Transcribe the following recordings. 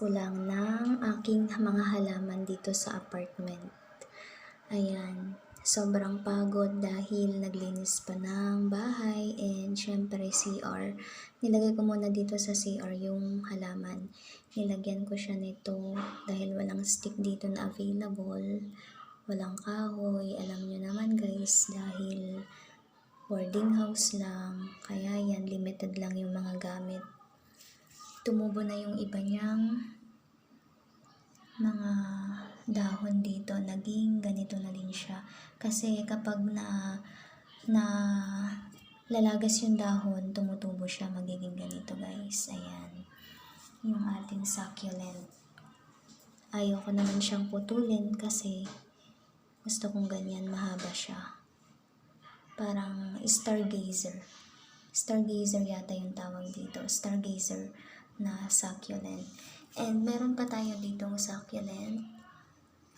ko lang ng aking mga halaman dito sa apartment. Ayan, sobrang pagod dahil naglinis pa ng bahay and syempre CR. Nilagay ko muna dito sa CR yung halaman. Nilagyan ko siya nito dahil walang stick dito na available. Walang kahoy. Alam nyo naman guys dahil boarding house lang. Kaya yan, limited lang yung mga gamit. Tumubo na yung iba niyang mga dahon dito. Naging ganito na din siya. Kasi kapag na na lalagas yung dahon, tumutubo siya, magiging ganito guys. Ayan. Yung ating succulent. Ayoko naman siyang putulin kasi gusto kong ganyan, mahaba siya parang stargazer. Stargazer yata yung tawag dito. Stargazer na succulent. And meron pa tayo ditong succulent.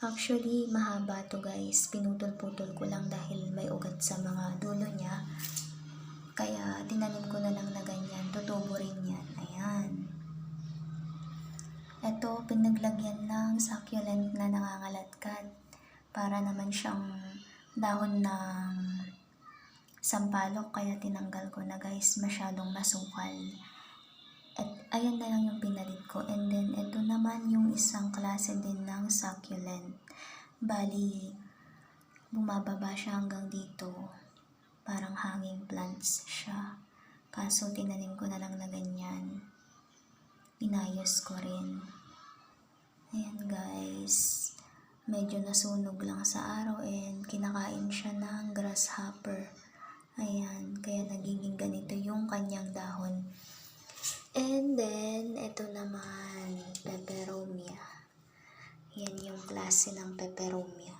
Actually, mahaba to guys. Pinutol-putol ko lang dahil may ugat sa mga dulo niya. Kaya tinanim ko na lang na ganyan. Tutubo rin yan. Ayan. Ito, pinaglagyan ng succulent na nangangalatkat. Para naman siyang dahon ng sampalok kaya tinanggal ko na guys masyadong masukal at ayan na lang yung pinalit ko. And then ito naman yung isang klase din ng succulent. Bali bumababa siya hanggang dito. Parang hanging plants siya. Kaso tinanim ko na lang na ganyan. Inayos ko rin. Ayan guys. Medyo nasunog lang sa araw and kinakain siya ng grasshopper. Ayan, kaya nagiging ganito yung kanyang dahon. And then, ito naman, peperomia. Yan yung klase ng peperomia.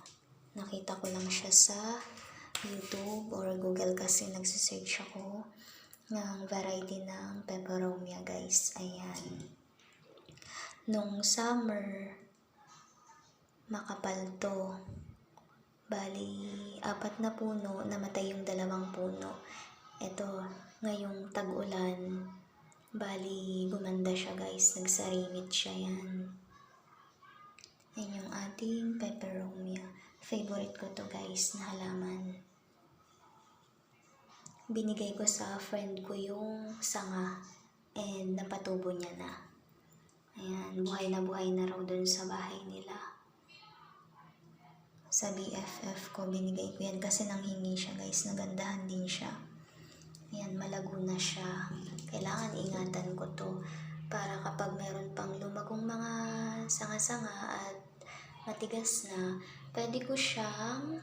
Nakita ko lang siya sa YouTube or Google kasi nagsisearch ako ng variety ng peperomia guys. Ayan. Nung summer, makapal to. Bali, apat na puno, namatay yung dalawang puno. Ito, ngayong tag-ulan, bali, gumanda siya guys, nagsarimit siya yan. Yan yung ating peperomia. Favorite ko to guys na halaman. Binigay ko sa friend ko yung sanga and napatubo niya na. Ayan, buhay na buhay na raw dun sa bahay nila sa BFF ko, binigay ko yan kasi nanghingi siya guys, nagandahan din siya. Ayan, malago na siya. Kailangan ingatan ko to para kapag meron pang lumagong mga sanga-sanga at matigas na, pwede ko siyang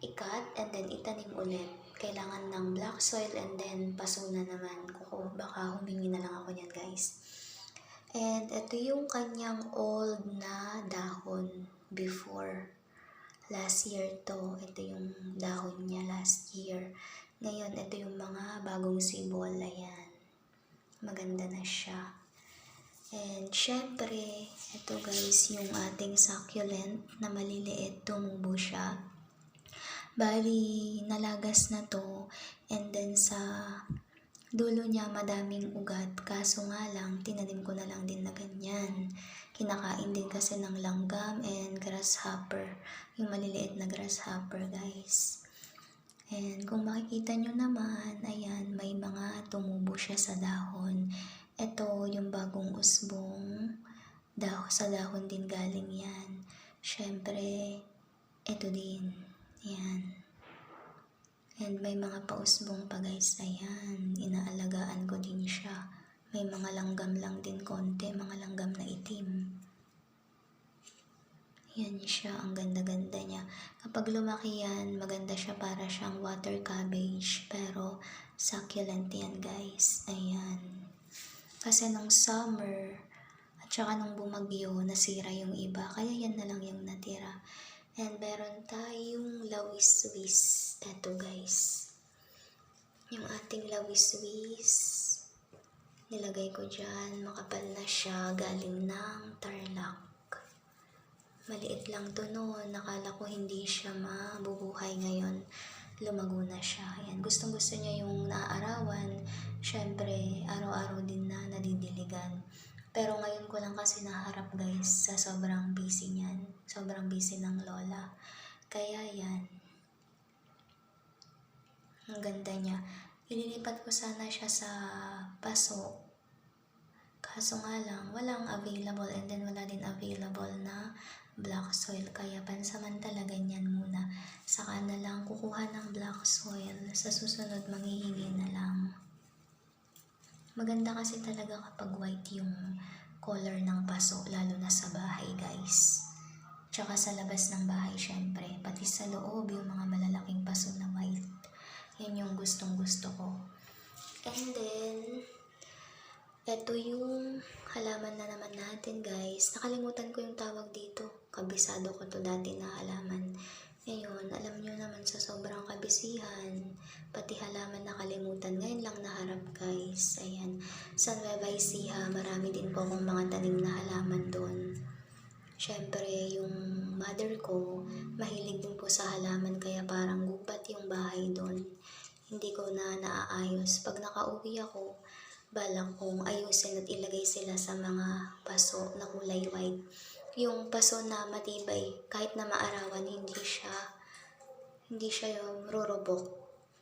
ikat and then itanim ulit. Kailangan ng black soil and then paso na naman. Kuko, baka humingi na lang ako niyan guys. And ito yung kanyang old na dahon before last year to. Ito yung dahon niya last year. Ngayon, ito yung mga bagong sibol. Ayan. Maganda na siya. And, syempre, ito guys, yung ating succulent na maliliit, tumubo siya. Bali, nalagas na to. And then, sa dulo niya madaming ugat. Kaso nga lang, tinanim ko na lang din na ganyan. Kinakain din kasi ng langgam and grasshopper. Yung maliliit na grasshopper, guys. And kung makikita nyo naman, ayan, may mga tumubo siya sa dahon. Ito, yung bagong usbong. Daho, sa dahon din galing yan. Siyempre, ito din. Yan. And may mga pausbong pa guys. Ayan, inaalagaan ko din siya. May mga langgam lang din konti, mga langgam na itim. Yan siya, ang ganda-ganda niya. Kapag lumaki yan, maganda siya para siyang water cabbage. Pero, succulent yan guys. Ayan. Kasi nung summer, at saka nung bumagyo, nasira yung iba. Kaya yan na lang yung natira. And meron tayong lawis-wis. Eto guys. Yung ating lawis-wis nilagay ko dyan, makapal na siya, galing ng tarlac. Maliit lang to noon, nakala ko hindi siya mabubuhay ngayon. Lumago na siya. Ayan, gustong gusto niya yung naaarawan. Siyempre, araw-araw din na nadidiligan. Pero ngayon ko lang kasi naharap guys sa sobrang busy niyan. Sobrang busy ng lola. Kaya yan. Ang ganda niya. Ililipat ko sana siya sa paso. Kaso nga lang, walang available and then wala din available na black soil. Kaya pansamantala ganyan muna. Saka na lang kukuha ng black soil. Sa susunod, manghihingi na lang. Maganda kasi talaga kapag white yung color ng paso, lalo na sa bahay, guys. Tsaka sa labas ng bahay, syempre. Pati sa loob, yung mga malalaking paso na white. Yan yung gustong gusto ko. And then, eto yung halaman na naman natin, guys. Nakalimutan ko yung tawag dito. Kabisado ko to dati na halaman. Ngayon, alam nyo naman sa sobrang kabisihan, pati halaman nakalimutan. Ngayon lang naharap, guys. Ayan. Sa Nueva Ecija, marami din po akong mga tanim na halaman doon. Siyempre, yung mother ko, mahilig din po sa halaman kaya parang gubat yung bahay doon. Hindi ko na naaayos. Pag nakauwi ako, balak kong ayusin at ilagay sila sa mga paso na kulay white. Yung paso na matibay, kahit na maarawan, hindi siya, hindi siya yung rurubok.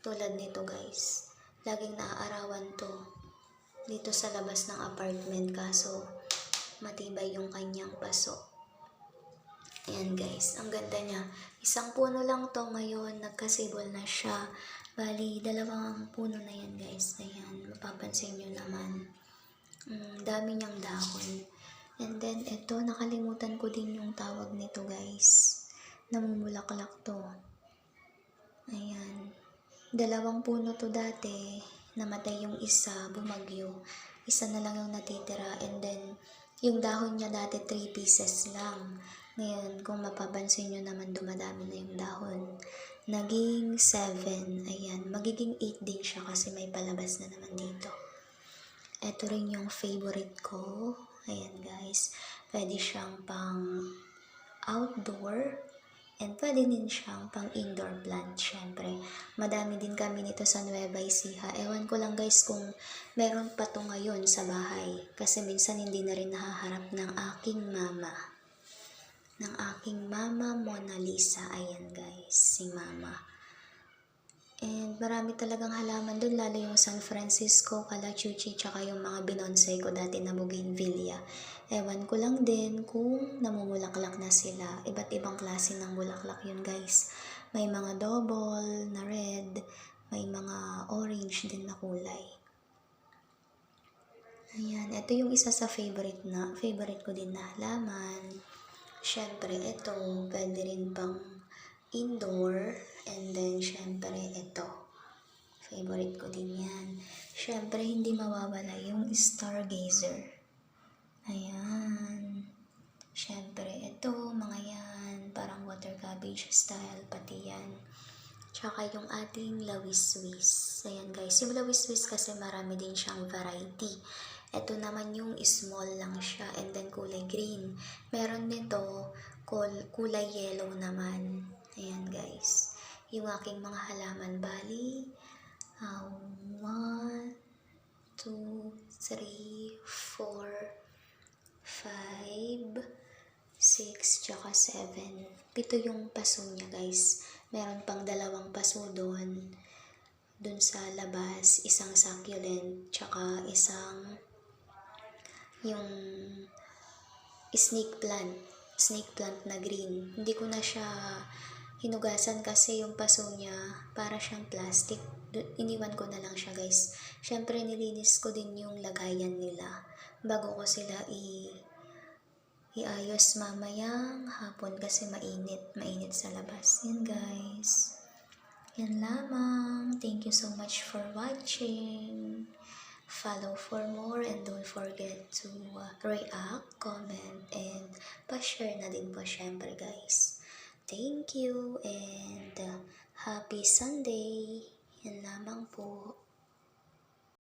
Tulad nito guys. Laging naaarawan to dito sa labas ng apartment kaso matibay yung kanyang paso. Ayan guys, ang ganda niya. Isang puno lang to ngayon, nagkasibol na siya. Bali, dalawang puno na yan guys. Ayan, mapapansin nyo naman. Mm, dami niyang dahon. And then, ito, nakalimutan ko din yung tawag nito guys. Namumulaklak to. Ayan. Dalawang puno to dati. Namatay yung isa, bumagyo. Isa na lang yung natitira. And then, yung dahon niya dati 3 pieces lang. Ngayon, kung mapapansin nyo naman, dumadami na yung dahon. Naging 7. Ayan. Magiging 8 din siya kasi may palabas na naman dito. Ito rin yung favorite ko. Ayan guys. Pwede siyang pang outdoor and pwede din siyang pang indoor plant syempre. Madami din kami nito sa Nueva Ecija. Ewan ko lang guys kung meron pa to ngayon sa bahay kasi minsan hindi na rin nahaharap ng aking mama. Ng aking mama Mona Lisa. Ayan guys, si mama. And marami talagang halaman doon, lalo yung San Francisco, Calachuchi, tsaka yung mga binonsay ko dati na bougainvillea. Ewan ko lang din kung namumulaklak na sila. Iba't ibang klase ng bulaklak yun guys. May mga double na red, may mga orange din na kulay. Ayan, ito yung isa sa favorite na, favorite ko din na halaman. Siyempre, ito, pwede rin pang indoor. And then, syempre, ito. Favorite ko din yan. Syempre, hindi mawawala yung stargazer. Ayan. Syempre, ito, mga yan. Parang water cabbage style, pati yan. Tsaka yung ating Lawis Swiss. Ayan guys, yung Lawis Swiss kasi marami din siyang variety. Ito naman yung small lang siya and then kulay green. Meron nito kul- kulay yellow naman. Ayan guys. Yung aking mga halaman bali. Uh, one, two, three, four, five, six, tsaka seven. Pito yung paso niya guys. Meron pang dalawang paso doon. Doon sa labas, isang succulent, tsaka isang yung snake plant. Snake plant na green. Hindi ko na siya hinugasan kasi yung paso niya para siyang plastic. Iniwan ko na lang siya guys. Siyempre nilinis ko din yung lagayan nila bago ko sila i iayos mamayang hapon kasi mainit, mainit sa labas. Yan guys. Yan lamang. Thank you so much for watching. Follow for more and don't forget to uh, react, comment, and pa-share na din po syempre guys. Thank you and uh, happy Sunday. Yan lamang po.